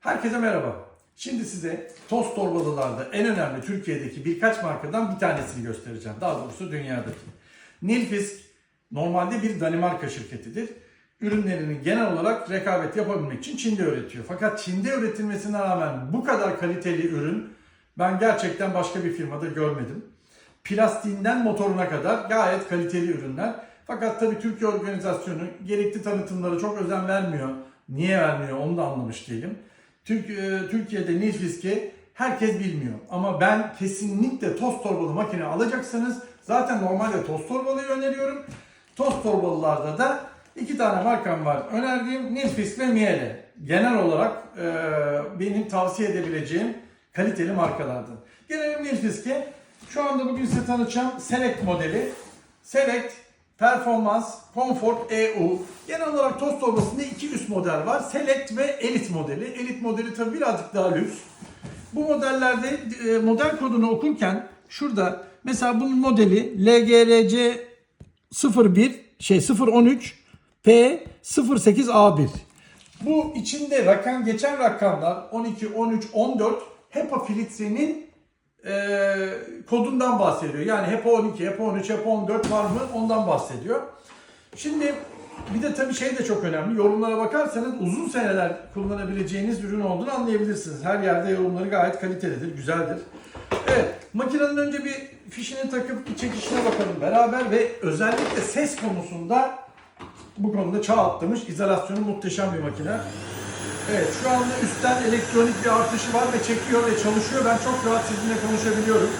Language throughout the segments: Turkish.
Herkese merhaba. Şimdi size toz torbalılarda en önemli Türkiye'deki birkaç markadan bir tanesini göstereceğim. Daha doğrusu dünyadaki. Nilfisk normalde bir Danimarka şirketidir. Ürünlerini genel olarak rekabet yapabilmek için Çin'de üretiyor. Fakat Çin'de üretilmesine rağmen bu kadar kaliteli ürün ben gerçekten başka bir firmada görmedim. Plastiğinden motoruna kadar gayet kaliteli ürünler. Fakat tabii Türkiye organizasyonu gerekli tanıtımlara çok özen vermiyor. Niye vermiyor onu da anlamış değilim. Türk, e, Türkiye'de Nilfisk'i herkes bilmiyor. Ama ben kesinlikle toz torbalı makine alacaksanız zaten normalde toz torbalıyı öneriyorum. Toz torbalılarda da iki tane markam var. Önerdiğim Nilfisk ve Miele. Genel olarak e, benim tavsiye edebileceğim kaliteli markalardan. Gelelim Nilfisk'e. Şu anda bugün size tanıtacağım Select modeli. Select, Performans, Comfort EU. Genel olarak toz torbasında iki üst model var. Select ve Elite modeli. Elite modeli tabii birazcık daha lüks. Bu modellerde e, model kodunu okurken şurada mesela bunun modeli LGRC 01 şey 013 P 08 A1. Bu içinde rakam geçen rakamlar 12, 13, 14 HEPA filtrenin e, kodundan bahsediyor. Yani HEPA 12, HEPA 13, HEPA 14 var mı ondan bahsediyor. Şimdi bir de tabii şey de çok önemli. Yorumlara bakarsanız uzun seneler kullanabileceğiniz ürün olduğunu anlayabilirsiniz. Her yerde yorumları gayet kalitelidir, güzeldir. Evet, makinenin önce bir fişini takıp bir çekişine bakalım beraber ve özellikle ses konusunda bu konuda çağ atlamış, izolasyonu muhteşem bir makine. Evet, şu anda üstten elektronik bir artışı var ve çekiyor ve çalışıyor. Ben çok rahat sizinle konuşabiliyorum.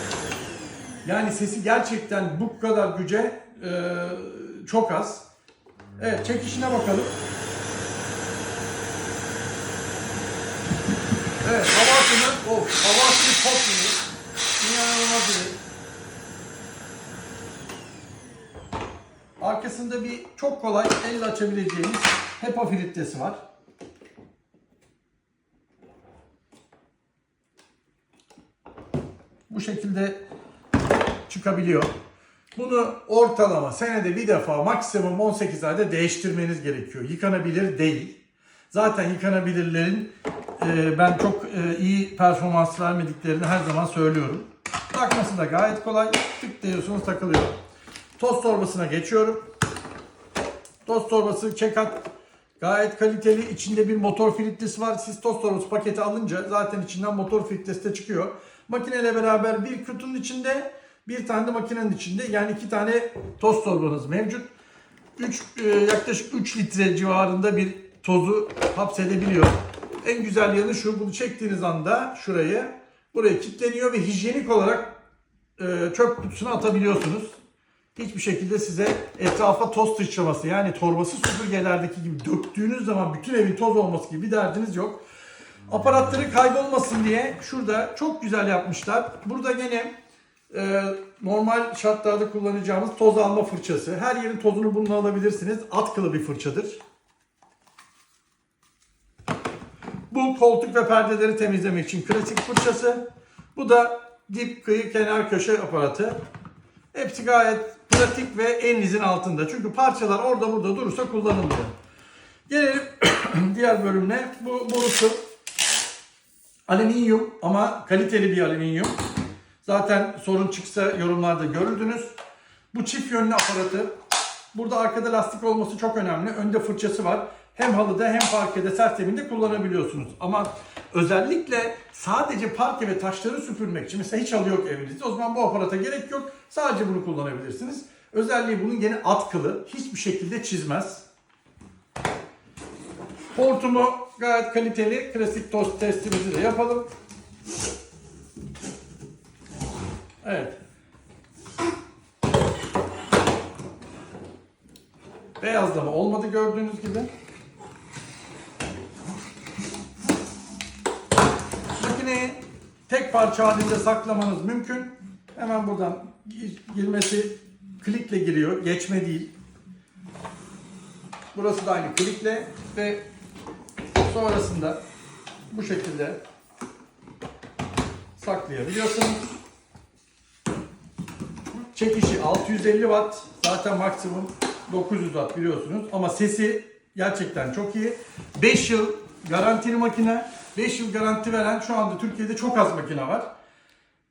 Yani sesi gerçekten bu kadar güce e, çok az. Evet, çekişine bakalım. Evet, hava akımı, of, hava akımı çok iyi. İnanılmaz iyi. Arkasında bir çok kolay elle açabileceğiniz HEPA filtresi var. Bu şekilde çıkabiliyor. Bunu ortalama senede bir defa maksimum 18 ayda değiştirmeniz gerekiyor. Yıkanabilir değil. Zaten yıkanabilirlerin e, ben çok e, iyi performans vermediklerini her zaman söylüyorum. Takması da gayet kolay. Tık diyorsunuz takılıyor. Toz torbasına geçiyorum. Toz torbası çekat gayet kaliteli. İçinde bir motor filtresi var. Siz toz torbası paketi alınca zaten içinden motor filtresi de çıkıyor. Makineyle beraber bir kutunun içinde bir tane de makinenin içinde yani iki tane toz torbanız mevcut. 3 yaklaşık 3 litre civarında bir tozu hapsedebiliyor. En güzel yanı şu bunu çektiğiniz anda şurayı buraya kilitleniyor ve hijyenik olarak e, çöp kutusuna atabiliyorsunuz. Hiçbir şekilde size etrafa toz sıçraması yani torbası süpürgelerdeki gibi döktüğünüz zaman bütün evin toz olması gibi bir derdiniz yok. Aparatları kaybolmasın diye şurada çok güzel yapmışlar. Burada gene e, normal şartlarda kullanacağımız toz alma fırçası. Her yerin tozunu bununla alabilirsiniz. Atkılı bir fırçadır. Bu koltuk ve perdeleri temizlemek için klasik fırçası. Bu da dip, kıyı, kenar, köşe aparatı. Hepsi gayet pratik ve elinizin altında. Çünkü parçalar orada burada durursa kullanılmıyor. Gelelim diğer bölümüne. Bu borusu alüminyum ama kaliteli bir alüminyum. Zaten sorun çıksa yorumlarda görürdünüz. Bu çift yönlü aparatı. Burada arkada lastik olması çok önemli. Önde fırçası var. Hem halıda hem parkede sert zeminde kullanabiliyorsunuz. Ama özellikle sadece parke ve taşları süpürmek için mesela hiç halı yok evinizde. O zaman bu aparata gerek yok. Sadece bunu kullanabilirsiniz. Özelliği bunun gene atkılı. Hiçbir şekilde çizmez. Hortumu gayet kaliteli. Klasik toz testimizi de yapalım. Evet. Beyazlama olmadı gördüğünüz gibi. Makineyi tek parça halinde saklamanız mümkün. Hemen buradan gir- girmesi klikle giriyor. Geçme değil. Burası da aynı klikle ve sonrasında bu şekilde saklayabiliyorsunuz. Çekişi 650 watt. Zaten maksimum 900 watt biliyorsunuz. Ama sesi gerçekten çok iyi. 5 yıl garantili makine. 5 yıl garanti veren şu anda Türkiye'de çok az makine var.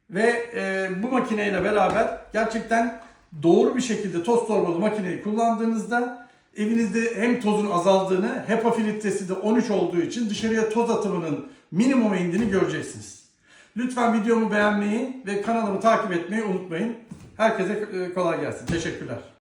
Ve e, bu makineyle beraber gerçekten doğru bir şekilde toz torbalı makineyi kullandığınızda evinizde hem tozun azaldığını, HEPA filtresi de 13 olduğu için dışarıya toz atımının minimuma indiğini göreceksiniz. Lütfen videomu beğenmeyi ve kanalımı takip etmeyi unutmayın. Herkese e, kolay gelsin. Teşekkürler.